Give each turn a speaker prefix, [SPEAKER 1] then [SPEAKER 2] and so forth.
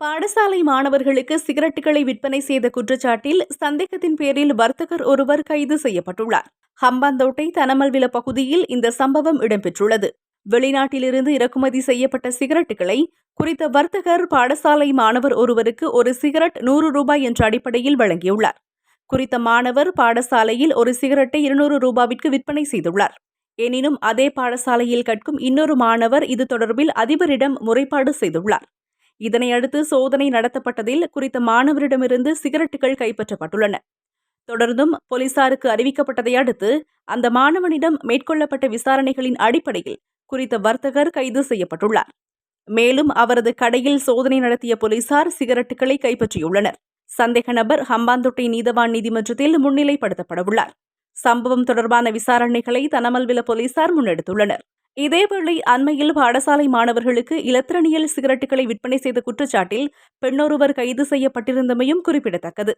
[SPEAKER 1] பாடசாலை மாணவர்களுக்கு சிகரெட்டுகளை விற்பனை செய்த குற்றச்சாட்டில் சந்தேகத்தின் பேரில் வர்த்தகர் ஒருவர் கைது செய்யப்பட்டுள்ளார். ஹம்பாந்தோட்டை தனமல்வில பகுதியில் இந்த சம்பவம் இடம்பெற்றுள்ளது. வெளிநாட்டிலிருந்து இறக்குமதி செய்யப்பட்ட சிகரெட்டுகளை குறித்த வர்த்தகர் பாடசாலை மாணவர் ஒருவருக்கு ஒரு சிகரெட் நூறு ரூபாய் என்ற அடிப்படையில் வழங்கியுள்ளார். குறித்த மாணவர் பாடசாலையில் ஒரு சிகரெட்டை இருநூறு ரூபாவிற்கு விற்பனை செய்துள்ளார். எனினும் அதே பாடசாலையில் கற்கும் இன்னொரு மாணவர் இது தொடர்பில் அதிபரிடம் முறைப்பாடு செய்துள்ளார். இதனையடுத்து சோதனை நடத்தப்பட்டதில் குறித்த மாணவரிடமிருந்து சிகரெட்டுகள் கைப்பற்றப்பட்டுள்ளன. தொடர்ந்தும் போலீசாருக்கு அறிவிக்கப்பட்டதை அடுத்து அந்த மாணவனிடம் மேற்கொள்ளப்பட்ட விசாரணைகளின் அடிப்படையில் குறித்த வர்த்தகர் கைது செய்யப்பட்டுள்ளார். மேலும் அவரது கடையில் சோதனை நடத்திய போலீசார் சிகரெட்டுகளை கைப்பற்றியுள்ளனர். சந்தேக நபர் ஹம்பாந்தொட்டை நீதவான் நீதிமன்றத்தில் முன்னிலைப்படுத்தப்படவுள்ளார். சம்பவம் தொடர்பான விசாரணைகளை தனமல்வில போலீசார் முன்னெடுத்துள்ளனர். இதேவேளை அண்மையில் பாடசாலை மாணவர்களுக்கு இலத்திரனியல் சிகரெட்டுகளை விற்பனை செய்த குற்றச்சாட்டில் பெண்ணொருவர் கைது செய்யப்பட்டிருந்தமையும் குறிப்பிடத்தக்கது.